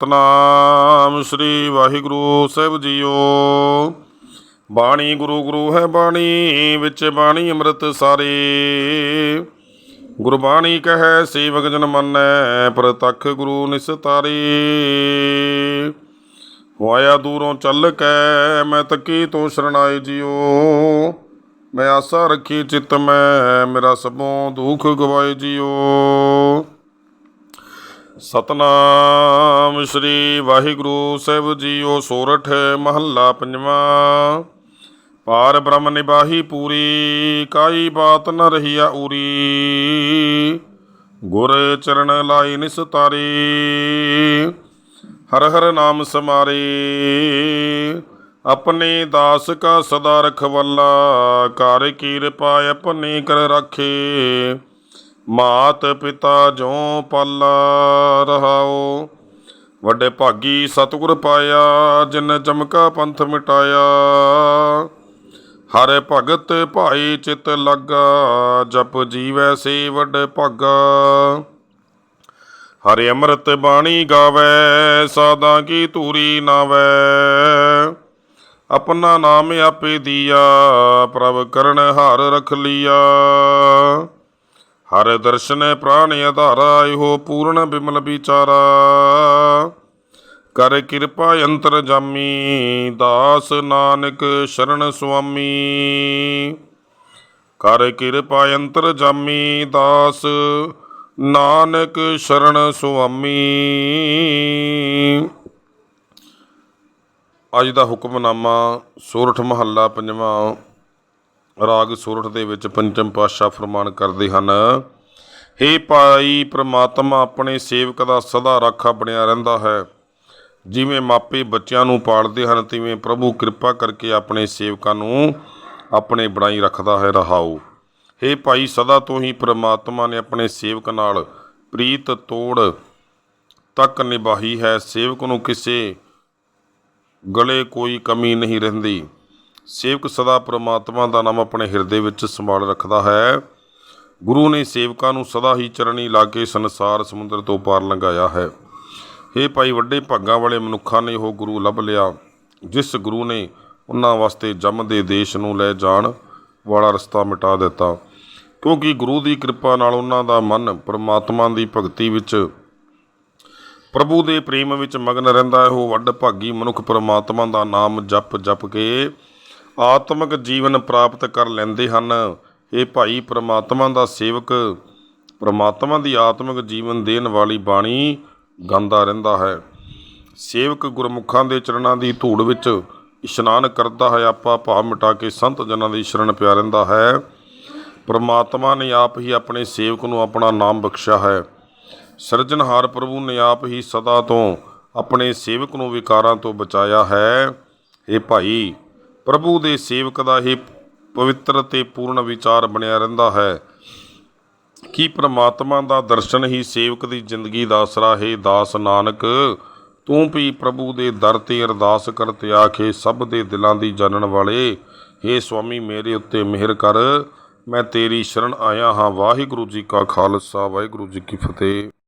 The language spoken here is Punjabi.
ਸਤਨਾਮ ਸ੍ਰੀ ਵਾਹਿਗੁਰੂ ਸਾਹਿਬ ਜੀਓ। ਬਾਣੀ ਗੁਰੂ ਗੁਰੂ ਹੈ ਬਾਣੀ, ਵਿੱਚ ਬਾਣੀ ਅੰਮ੍ਰਿਤ ਸਾਰੇ। ਗੁਰਬਾਣੀ ਕਹੈ, ਸੇਵਕ ਜਨ ਮੰਨੈ, ਪ੍ਰਤੱਖ ਗੁਰੂ ਨਿਸਤਾਰੇ ਵਾਇਆ ਦੂਰੋਂ ਚੱਲ ਕੈ, ਮੈਂ ਤੱਕੀ ਤੋ ਸ਼ਰਣਾਏ ਜਿਓ। ਮੈਂ ਆਸਾ ਰੱਖੀ ਚਿਤ ਮੈਂ, ਮੇਰਾ ਸਭੋਂ ਦੁੱਖ ਗਵਾਏ ਜਿਓ। ਸਤਨਾਮ ਸ੍ਰੀ ਵਾਹਿਗੁਰੂ ਸਾਹਿਬ ਜੀਓ ਸੋਰਠ ਮਹੱਲਾ ਪੰਜਵਾਂ। ਪਾਰ ਬ੍ਰਹਮ ਨਿਬਾਹੀ ਪੂਰੀ, ਕਾਈ ਬਾਤ ਨ ਰਹੀਆ ਉਰੀ। ਗੁਰ ਚਰਨ ਲਾਈ ਨਿਸਤਾਰੀ ਹਰ ਹਰ ਨਾਮ ਸਮਾਰੇ। ਆਪਣੇ ਦਾਸ ਕਾ ਸਦਾ ਰਖਵੱਲਾ ਕਰ ਕਿਰਪਾ ਆਪਣੇ ਕਰ ਰੱਖੇ। ਮਾਤ ਪਿਤਾ ਜੋ ਪਾਲਾ ਰਹਾਓ ਵੱਡੇ ਭਾਗੀ ਸਤਿਗੁਰ ਪਾਇਆ, ਜਿਨ ਚਮਕਾ ਪੰਥ ਮਿਟਾਇਆ। ਹਰ ਭਗਤ ਭਾਈ ਚਿਤ ਲੱਗਾ, ਜਪ ਜੀਵੈ ਸੇ ਵੱਡੇ ਭਾਗਾ। ਹਰੇ ਅੰਮ੍ਰਿਤ ਬਾਣੀ ਗਾਵੇ ਸਾਦਾ ਕੀ ਧੂਰੀ ਨਾਵੇ। ਆਪਣਾ ਨਾਮ ਆਪੇ ਦੀਆ, ਪ੍ਰਭ ਕਰਨ ਹਾਰ ਰਖ ਲਿਆ। ਹਰ ਦਰਸ਼ਨ ਪ੍ਰਾਣ ਆਧਾਰਾ, ਇਹੋ ਪੂਰਨ ਬਿਮਲ ਵਿਚਾਰਾ। ਕਰ ਕਿਰਪਾ ਅੰਤਰ ਜਾਮੀ, ਦਾਸ ਨਾਨਕ ਸ਼ਰਨ ਸੁਆਮੀ। ਕਰ ਕਿਰਪਾ ਅੰਤਰ ਜਾਮੀ, ਦਾਸ ਨਾਨਕ ਸ਼ਰਨ ਸੁਆਮੀ। ਅੱਜ ਦਾ ਹੁਕਮਨਾਮਾ ਸੋਰਠ ਮਹੱਲਾ ਪੰਜਵਾਂ ਰਾਗ ਸੋਰਠ ਦੇ ਵਿੱਚ ਪੰਚਮ ਪਾਤਸ਼ਾਹ ਫਰਮਾਨ ਕਰਦੇ ਹਨ, ਹੇ ਭਾਈ ਪ੍ਰਮਾਤਮਾ ਆਪਣੇ ਸੇਵਕ ਦਾ ਸਦਾ ਰਾਖਾ ਬਣਿਆ ਰਹਿੰਦਾ ਹੈ। ਜਿਵੇਂ ਮਾਪੇ ਬੱਚਿਆਂ ਨੂੰ ਪਾਲਦੇ ਹਨ, ਤਿਵੇਂ ਪ੍ਰਭੂ ਕਿਰਪਾ ਕਰਕੇ ਆਪਣੇ ਸੇਵਕਾਂ ਨੂੰ ਆਪਣੇ ਬਣਾਈ ਰੱਖਦਾ ਹੈ ਰਹਾਉ। ਹੇ ਭਾਈ, ਸਦਾ ਤੋਂ ਹੀ ਪ੍ਰਮਾਤਮਾ ਨੇ ਆਪਣੇ ਸੇਵਕ ਨਾਲ ਪ੍ਰੀਤ ਤੋੜ ਤੱਕ ਨਿਭਾਈ ਹੈ। ਸੇਵਕ ਨੂੰ ਕਿਸੇ ਗਲੇ ਕੋਈ ਕਮੀ ਨਹੀਂ ਰਹਿੰਦੀ। ਸੇਵਕ ਸਦਾ ਪ੍ਰਮਾਤਮਾ ਦਾ ਨਾਮ ਆਪਣੇ ਹਿਰਦੇ ਵਿੱਚ ਸੰਭਾਲ ਰੱਖਦਾ ਹੈ। ਗੁਰੂ ਨੇ ਸੇਵਕਾਂ ਨੂੰ ਸਦਾ ਹੀ ਚਰਣੀ ਲਾ ਕੇ ਸੰਸਾਰ ਸਮੁੰਦਰ ਤੋਂ ਪਾਰ ਲੰਘਾਇਆ ਹੈ। ਇਹ ਭਾਈ ਵੱਡੇ ਭਾਗਾਂ ਵਾਲੇ ਮਨੁੱਖਾਂ ਨੇ ਉਹ ਗੁਰੂ ਲੱਭ ਲਿਆ, ਜਿਸ ਗੁਰੂ ਨੇ ਉਹਨਾਂ ਵਾਸਤੇ ਜੰਮ ਦੇ ਦੇਸ਼ ਨੂੰ ਲੈ ਜਾਣ ਵਾਲਾ ਰਸਤਾ ਮਿਟਾ ਦਿੱਤਾ। ਕਿਉਂਕਿ ਗੁਰੂ ਦੀ ਕਿਰਪਾ ਨਾਲ ਉਹਨਾਂ ਦਾ ਮਨ ਪਰਮਾਤਮਾ ਦੀ ਭਗਤੀ ਵਿੱਚ, ਪ੍ਰਭੂ ਦੇ ਪ੍ਰੇਮ ਵਿੱਚ ਮਗਨ ਰਹਿੰਦਾ ਹੈ। ਉਹ ਵੱਡ ਭਾਗੀ ਮਨੁੱਖ ਪਰਮਾਤਮਾ ਦਾ ਨਾਮ ਜਪ ਜਪ ਕੇ ਆਤਮਿਕ ਜੀਵਨ ਪ੍ਰਾਪਤ ਕਰ ਲੈਂਦੇ ਹਨ। ਇਹ ਭਾਈ ਪ੍ਰਮਾਤਮਾ ਦਾ ਸੇਵਕ, ਪ੍ਰਮਾਤਮਾ ਦੀ ਆਤਮਿਕ ਜੀਵਨ ਦੇਣ ਵਾਲੀ ਬਾਣੀ ਗਾਉਂਦਾ ਰਹਿੰਦਾ ਹੈ। ਸੇਵਕ ਗੁਰਮੁਖਾਂ ਦੇ ਚਰਨਾਂ ਦੀ ਧੂੜ ਵਿੱਚ ਇਸ਼ਨਾਨ ਕਰਦਾ ਹੈ। ਆਪਾ ਭਾਵ ਮਿਟਾ ਕੇ ਸੰਤ ਜਨਾਂ ਦੀ ਸ਼ਰਨ ਪਿਆ ਰਹਿੰਦਾ ਹੈ। ਪ੍ਰਮਾਤਮਾ ਨੇ ਆਪ ਹੀ ਆਪਣੇ ਸੇਵਕ ਨੂੰ ਆਪਣਾ ਨਾਮ ਬਖਸ਼ਿਆ ਹੈ। ਸਿਰਜਣਹਾਰ ਪ੍ਰਭੂ ਨੇ ਆਪ ਹੀ ਸਦਾ ਤੋਂ ਆਪਣੇ ਸੇਵਕ ਨੂੰ ਵਿਕਾਰਾਂ ਤੋਂ ਬਚਾਇਆ ਹੈ। ਇਹ ਭਾਈ ਪ੍ਰਭੂ ਦੇ ਸੇਵਕ ਦਾ ਇਹ ਪਵਿੱਤਰ ਤੇ ਪੂਰਨ ਵਿਚਾਰ ਬਣਿਆ ਰਹਿੰਦਾ ਹੈ ਕਿ ਪ੍ਰਮਾਤਮਾ ਦਾ ਦਰਸ਼ਨ ਹੀ ਸੇਵਕ ਦੀ ਜ਼ਿੰਦਗੀ ਦਾ ਆਸਰਾ ਹੈ। ਦਾਸ ਨਾਨਕ, ਤੂੰ ਵੀ ਪ੍ਰਭੂ ਦੇ ਦਰ ਤੇ ਅਰਦਾਸ ਕਰ ਤੇ ਆਖੇ ਸਭ ਦੇ ਦਿਲਾਂ ਦੀ ਜਾਣਨ ਵਾਲੇ। हे ਸੁਆਮੀ, ਮੇਰੇ ਉੱਤੇ ਮਿਹਰ ਕਰ। ਮੈਂ ਤੇਰੀ ਸ਼ਰਨ ਆਇਆ ਹਾਂ। ਵਾਹਿਗੁਰੂ ਜੀ ਕਾ ਖਾਲਸਾ। ਵਾਹਿਗੁਰੂ ਜੀ ਕੀ ਫਤਿਹ।